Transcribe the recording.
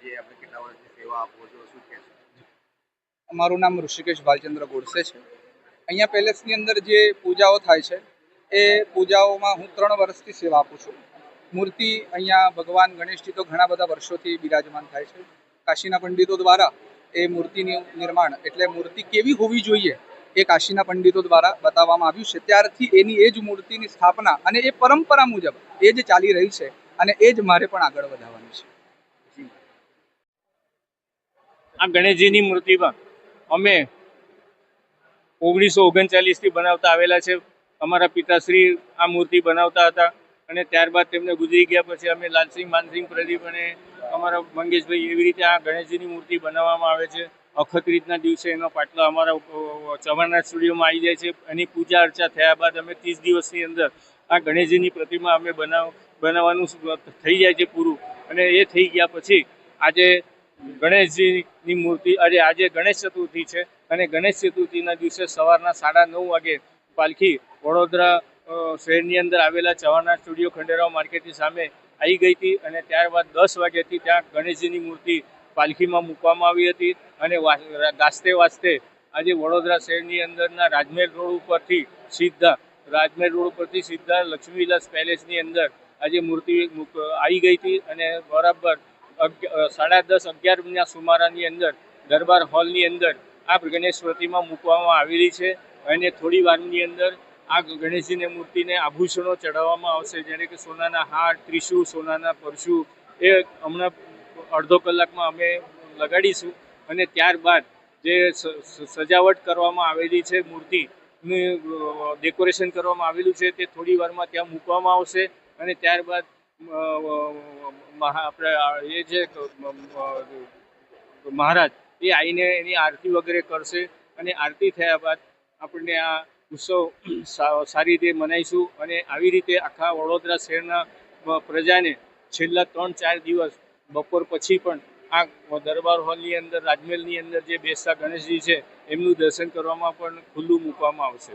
આજે આપણે કેટલા વર્ષથી સેવા આપો છો? શું કહેશો મારું નામ ઋષિકેશ ભાલચંદ્ર ગોડસે છે. અહીંયા પેલેસની અંદર જે પૂજાઓ થાય છે, એ પૂજાઓમાં હું ત્રણ વર્ષથી સેવા આપું છું. મૂર્તિ અહીંયા ભગવાન ગણેશજી તો ઘણા બધા વર્ષોથી બિરાજમાન થાય છે. કાશીના પંડિતો દ્વારા એ મૂર્તિનું નિર્માણ એટલે મૂર્તિ કેવી હોવી જોઈએ એ કાશીના પંડિતો દ્વારા બતાવવામાં આવ્યું છે. ત્યારથી એની એ જ મૂર્તિની સ્થાપના અને એ પરંપરા મુજબ એ જ ચાલી રહી છે અને એ જ મારે પણ આગળ વધારવાની છે. આ ગણેશજીની મૂર્તિમાં અમે ઓગણીસો ઓગણચાલીસથી બનાવતા આવેલા છે. અમારા પિતાશ્રી આ મૂર્તિ બનાવતા હતા અને ત્યારબાદ તેમને ગુજરી ગયા પછી અમે લાલસિંહ માનસિંહ પ્રદીપ અને અમારા મંગેશભાઈ એવી રીતે આ ગણેશજીની મૂર્તિ બનાવવામાં આવે છે. અખત્રીજના દિવસે એનો પાટલો અમારા અ, ચવાણના સ્ટુડિયોમાં આવી જાય છે. એની પૂજા અર્ચા થયા બાદ અમે ત્રીસ દિવસની અંદર આ ગણેશજીની પ્રતિમા અમે બનાવ બનાવવાનું થઈ જાય છે પૂરું. અને એ થઈ ગયા પછી આજે ગણેશજીની મૂર્તિ આજે આજે ગણેશ ચતુર્થી છે અને ગણેશ ચતુર્થીના દિવસે સવારના સાડા નવ વાગે પાલખી વડોદરા શહેરની અંદર આવેલા ચવાના સ્ટુડિયો ખંડેરાવ માર્કેટની સામે આવી ગઈ હતી અને ત્યારબાદ દસ વાગ્યાથી ત્યાં ગણેશજીની મૂર્તિ પાલખીમાં મૂકવામાં આવી હતી અને ગાજતે વાજતે આજે વડોદરા શહેરની અંદરના રાજમહેલ રોડ ઉપરથી સીધા, રાજમહેલ રોડ ઉપરથી સીધા લક્ષ્મીવિલાસ પેલેસની અંદર આજે મૂર્તિ આવી ગઈ હતી અને બરાબર સાડા દસ અગિયારના સુમારાની અંદર, દરબાર હોલની અંદર આ ગણેશ પ્રતિમા મૂકવામાં આવેલી છે. અને થોડી વારની અંદર આ ગણેશજીની મૂર્તિને આભૂષણો ચઢાવવામાં આવશે જેને કે સોનાના હાર ત્રિશુળ સોનાના પરશુ, એ હમણાં અડધો કલાકમાં અમે લગાડીશું. અને ત્યારબાદ જે સજાવટ કરવામાં આવેલી છે મૂર્તિનું ડેકોરેશન કરવામાં આવેલું છે, તે થોડી વારમાં ત્યાં મૂકવામાં આવશે. અને ત્યારબાદ આપણે એ છે મહારાજ, એ આવીને એની આરતી વગેરે કરશે અને આરતી થયા બાદ આપણને આ ઉત્સવ સારી રીતે મનાવીશું અને આવી રીતે આખા વડોદરા શહેરના પ્રજાને છેલ્લા ત્રણ ચાર દિવસ બપોર પછી પણ આ દરબાર હોલની અંદર, રાજમહેલની અંદર જે બેસતા ગણેશજી છે, એમનું દર્શન કરવામાં પણ ખુલ્લું મૂકવામાં આવશે.